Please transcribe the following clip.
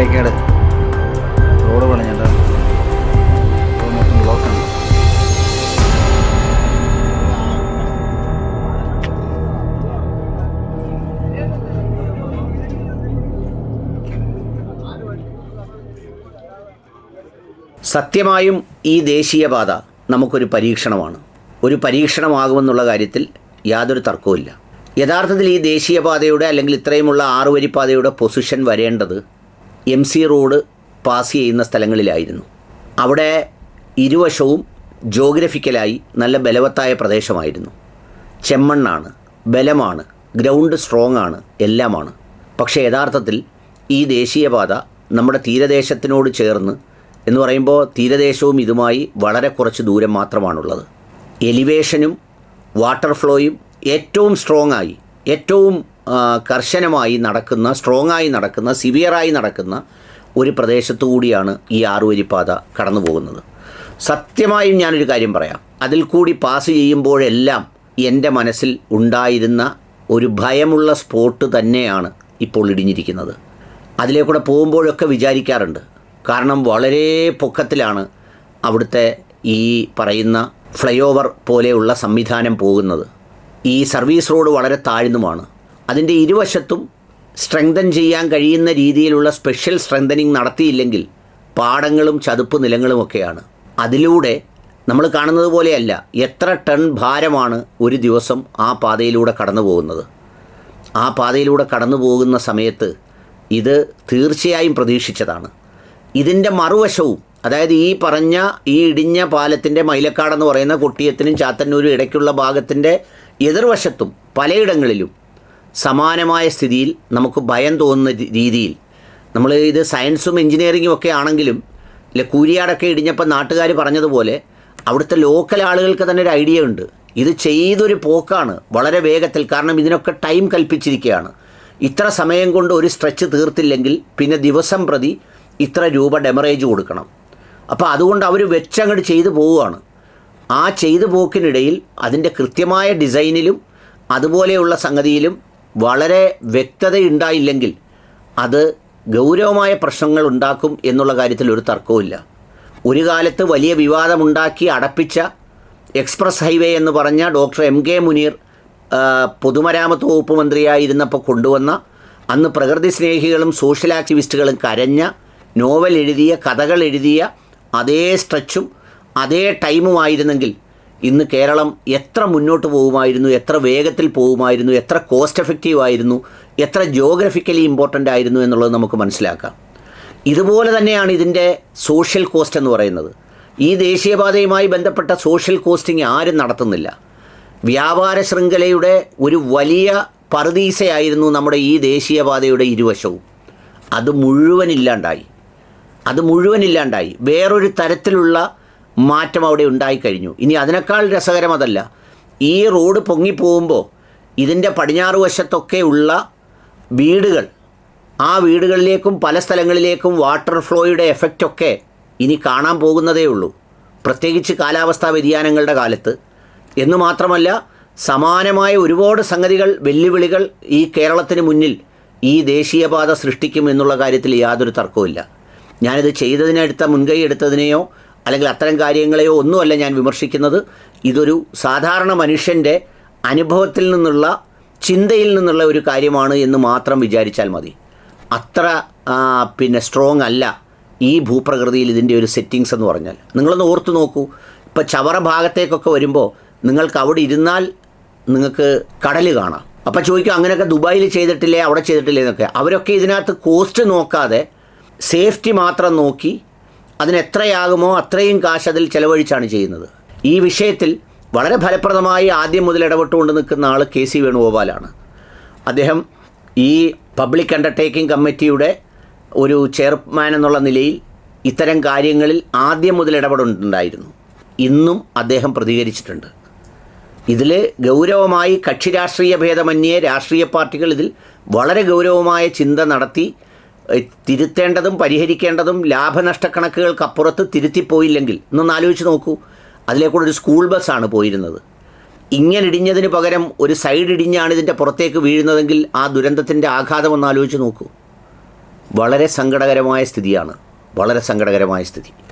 Palakkad road പണിഞ്ഞിട്ട്. സത്യമായും ഈ ദേശീയപാത നമുക്കൊരു പരീക്ഷണമാണ്. ഒരു പരീക്ഷണമാകുമെന്നുള്ള കാര്യത്തിൽ യാതൊരു തർക്കവുമില്ല. യഥാർത്ഥത്തിൽ ഈ ദേശീയപാതയുടെ അല്ലെങ്കിൽ ഇത്രയുമുള്ള ആറുവരിപ്പാതയുടെ പൊസിഷൻ വരേണ്ടത് എം സി റോഡ് പാസ് ചെയ്യുന്ന സ്ഥലങ്ങളിലായിരുന്നു. അവിടെ ഇരുവശവും ജോഗ്രഫിക്കലായി നല്ല ബലവത്തായ പ്രദേശമായിരുന്നു. ചെമ്മണ്ണാണ് ബലമാണ് ഗ്രൗണ്ട് സ്ട്രോങ് ആണ് എല്ലാമാണ്. പക്ഷേ യഥാർത്ഥത്തിൽ ഈ ദേശീയപാത നമ്മുടെ തീരദേശത്തിനോട് ചേർന്ന് എന്ന് പറയുമ്പോൾ തീരദേശവും ഇതുമായി വളരെ കുറച്ച് ദൂരം മാത്രമാണുള്ളത്. എലിവേഷനും വാട്ടർ ഫ്ലോയും ഏറ്റവും സ്ട്രോങ് ആയി ഏറ്റവും കർശനമായി നടക്കുന്ന സ്ട്രോങ് ആയി നടക്കുന്ന സിവിയറായി നടക്കുന്ന ഒരു പ്രദേശത്തു കൂടിയാണ് ഈ ആറുവരിപ്പാത കടന്നു പോകുന്നത് സത്യമായും ഞാനൊരു കാര്യം പറയാം. അതിൽ കൂടി പാസ് ചെയ്യുമ്പോഴെല്ലാം എന്റെ മനസ്സിൽ ഉണ്ടായിരുന്ന ഒരു ഭയമുള്ള സ്പോട്ട് തന്നെയാണ് ഇപ്പോൾ ഇടിഞ്ഞിരിക്കുന്നത്. അതിലേക്കൂടെ പോകുമ്പോഴൊക്കെ വിചാരിക്കാറുണ്ട്. കാരണം വളരെ പൊക്കത്തിലാണ് അവിടുത്തെ ഈ പറയുന്ന ഫ്ലൈ ഓവർ പോലെയുള്ള സംവിധാനം പോകുന്നത്. ഈ സർവീസ് റോഡ് വളരെ താഴ്ന്നുമാണ്. അതിന്റെ ഇരുവശത്തും സ്ട്രെങ്തൻ ചെയ്യാൻ കഴിയുന്ന രീതിയിലുള്ള സ്പെഷ്യൽ സ്ട്രെങ്തനിങ് നടത്തിയില്ലെങ്കിൽ പാടങ്ങളും ചതുപ്പ് നിലങ്ങളുമൊക്കെയാണ്. അതിലൂടെ നമ്മൾ കാണുന്നത് പോലെയല്ല എത്ര ടൺ ഭാരമാണ് ഒരു ദിവസം ആ പാതയിലൂടെ കടന്നു പോകുന്നത് ആ പാതയിലൂടെ കടന്നു പോകുന്ന സമയത്ത് ഇത് തീർച്ചയായും പ്രതീക്ഷിച്ചതാണ്. ഇതിന്റെ മറുവശവും അതായത് ഈ പറഞ്ഞ ഈ ഇടിഞ്ഞ പാലത്തിന്റെ മൈലക്കാടെന്ന് പറയുന്ന കൊട്ടിയത്തിനും ചാത്തന്നൂരും ഇടയ്ക്കുള്ള ഭാഗത്തിന്റെ എതിർവശത്തും പലയിടങ്ങളിലും സമാനമായ സ്ഥിതിയിൽ നമുക്ക് ഭയം തോന്നുന്ന രീതിയിൽ. നമ്മൾ ഇത് സയൻസും എഞ്ചിനീയറിങ്ങും ഒക്കെ ആണെങ്കിലും ഇല്ല കൂരിയാടൊക്കെ ഇടിഞ്ഞപ്പോൾ നാട്ടുകാർ പറഞ്ഞതുപോലെ അവിടുത്തെ ലോക്കൽ ആളുകൾക്ക് തന്നെ ഒരു ഐഡിയ ഉണ്ട്. ഇത് ചെയ്തൊരു പോക്കാണ് വളരെ വേഗത്തിൽ. കാരണം ഇതിനൊക്കെ ടൈം കൽപ്പിച്ചിരിക്കുകയാണ് ഇത്ര സമയം കൊണ്ട് ഒരു സ്ട്രെച്ച് തീർത്തില്ലെങ്കിൽ പിന്നെ ദിവസം പ്രതി ഇത്ര രൂപ ഡെമറേജ് കൊടുക്കണം. അപ്പോൾ അതുകൊണ്ട് അവർ വെച്ചങ്ങോട്ട് ചെയ്തു പോവുകയാണ്. ആ ചെയ്തു പോക്കിനിടയിൽ അതിന്റെ കൃത്യമായ ഡിസൈനിലും അതുപോലെയുള്ള സംഗതിയിലും വളരെ വ്യക്തതയുണ്ടായില്ലെങ്കിൽ അത് ഗൗരവമായ പ്രശ്നങ്ങൾ ഉണ്ടാക്കും എന്നുള്ള കാര്യത്തിൽ ഒരു തർക്കവുമില്ല ഒരു കാലത്ത് വലിയ വിവാദമുണ്ടാക്കി അടപ്പിച്ച എക്സ്പ്രസ് ഹൈവേ എന്ന് പറഞ്ഞ ഡോക്ടർ എം കെ മുനീർ പൊതുമരാമത്ത് വകുപ്പ് മന്ത്രിയായിരുന്നപ്പോൾ കൊണ്ടുവന്ന അന്ന് പ്രകൃതി സ്നേഹികളും സോഷ്യൽ ആക്ടിവിസ്റ്റുകളും കരഞ്ഞ നോവൽ എഴുതിയ കഥകൾ എഴുതിയ അതേ സ്ട്രെച്ചും അതേ ടൈമുമായിരുന്നെങ്കിൽ ഇന്ന് കേരളം എത്ര മുന്നോട്ട് പോകുമായിരുന്നു എത്ര വേഗത്തിൽ പോകുമായിരുന്നു എത്ര കോസ്റ്റ് എഫക്റ്റീവ് ആയിരുന്നു എത്ര ജോഗ്രഫിക്കലി ഇമ്പോർട്ടന്റ് ആയിരുന്നു എന്നുള്ളത് നമുക്ക് മനസ്സിലാക്കാം. ഇതുപോലെ തന്നെയാണ് ഇതിന്റെ സോഷ്യൽ കോസ്റ്റ് എന്ന് പറയുന്നത്. ഈ ദേശീയപാതയുമായി ബന്ധപ്പെട്ട സോഷ്യൽ കോസ്റ്റിംഗ് ആരും നടത്തുന്നില്ല. വ്യാപാര ശൃംഖലയുടെ ഒരു വലിയ പറുദീസയായിരുന്നു നമ്മുടെ ഈ ദേശീയപാതയുടെ ഇരുവശവും. അത് മുഴുവൻ ഇല്ലാണ്ടായി. അത് മുഴുവൻ ഇല്ലാണ്ടായി. വേറൊരു തരത്തിലുള്ള മാറ്റം അവിടെ ഉണ്ടായിക്കഴിഞ്ഞു ഇനി അതിനേക്കാൾ രസകരമതല്ല ഈ റോഡ് പൊങ്ങിപ്പോകുമ്പോൾ ഇതിന്റെ പടിഞ്ഞാറ് വശത്തൊക്കെ ഉള്ള വീടുകൾ ആ വീടുകളിലേക്കും പല സ്ഥലങ്ങളിലേക്കും വാട്ടർ ഫ്ലോയുടെ എഫക്റ്റൊക്കെ ഇനി കാണാൻ പോകുന്നതേ ഉള്ളൂ. പ്രത്യേകിച്ച് കാലാവസ്ഥാ വ്യതിയാനങ്ങളുടെ കാലത്ത്. എന്ന് മാത്രമല്ല സമാനമായ ഒരുപാട് സംഗതികൾ വെല്ലുവിളികൾ ഈ കേരളത്തിന് മുന്നിൽ ഈ ദേശീയപാത സൃഷ്ടിക്കും എന്നുള്ള കാര്യത്തിൽ യാതൊരു തർക്കവുമില്ല. ഞാനിത് ചെയ്തതിനെടുത്ത മുൻകൈ എടുത്തതിനെയോ അല്ലെങ്കിൽ അത്തരം കാര്യങ്ങളെയോ ഒന്നുമല്ല ഞാൻ വിമർശിക്കുന്നത്. ഇതൊരു സാധാരണ മനുഷ്യന്റെ അനുഭവത്തിൽ നിന്നുള്ള ചിന്തയിൽ നിന്നുള്ള ഒരു കാര്യമാണ് എന്ന് മാത്രം വിചാരിച്ചാൽ മതി. അത്ര പിന്നെ സ്ട്രോങ് അല്ല ഈ ഭൂപ്രകൃതിയിൽ ഇതിന്റെ ഒരു സെറ്റിങ്സ് എന്ന് പറഞ്ഞാൽ. നിങ്ങളൊന്ന് ഓർത്തു നോക്കൂ. ഇപ്പോൾ ചവറ ഭാഗത്തേക്കൊക്കെ വരുമ്പോൾ നിങ്ങൾക്ക് അവിടെ ഇരുന്നാൽ നിങ്ങൾക്ക് കടൽ കാണാം. അപ്പോൾ ചോദിക്കും അങ്ങനെയൊക്കെ ദുബായിൽ ചെയ്തിട്ടില്ലേ അവിടെ ചെയ്തിട്ടില്ലേ? എന്നൊക്കെ. അവരൊക്കെ ഇതിനകത്ത് കോസ്റ്റ് നോക്കാതെ സേഫ്റ്റി മാത്രം നോക്കി അതിന് എത്രയാകുമോ അത്രയും കാശ് അതിൽ ചെലവഴിച്ചാണ് ചെയ്യുന്നത്. ഈ വിഷയത്തിൽ വളരെ ഫലപ്രദമായി ആദ്യം മുതൽ ഇടപെട്ടുകൊണ്ട് നിൽക്കുന്ന ആൾ കെ സി വേണുഗോപാലാണ്. അദ്ദേഹം ഈ പബ്ലിക് അണ്ടർടേക്കിംഗ് കമ്മിറ്റിയുടെ ഒരു ചെയർമാൻ എന്നുള്ള നിലയിൽ ഇത്തരം കാര്യങ്ങളിൽ ആദ്യം മുതൽ ഇടപെടുന്നുണ്ടായിരുന്നു ഇന്നും അദ്ദേഹം പ്രതികരിച്ചിട്ടുണ്ട്. ഇതിൽ ഗൗരവമായി കക്ഷി രാഷ്ട്രീയ ഭേദമന്യേ രാഷ്ട്രീയ പാർട്ടികൾ ഇതിൽ വളരെ ഗൗരവമായ ചിന്ത നടത്തി തിരുത്തേണ്ടതും പരിഹരിക്കേണ്ടതും ലാഭനഷ്ടക്കണക്കുകൾക്കപ്പുറത്ത് തിരുത്തിപ്പോയില്ലെങ്കിൽ ഒന്ന് ആലോചിച്ച് നോക്കൂ. അതിലേക്കൂടെ ഒരു സ്കൂൾ ബസ്സാണ് പോയിരുന്നത്. ഇങ്ങനെ ഇടിഞ്ഞതിന് പകരം ഒരു സൈഡ് ഇടിഞ്ഞാണ് ഇതിന്റെ പുറത്തേക്ക് വീഴുന്നതെങ്കിൽ ആ ദുരന്തത്തിന്റെ ആഘാതം ഒന്ന് ആലോചിച്ച് നോക്കൂ. വളരെ സങ്കടകരമായ സ്ഥിതിയാണ്. വളരെ സങ്കടകരമായ സ്ഥിതി.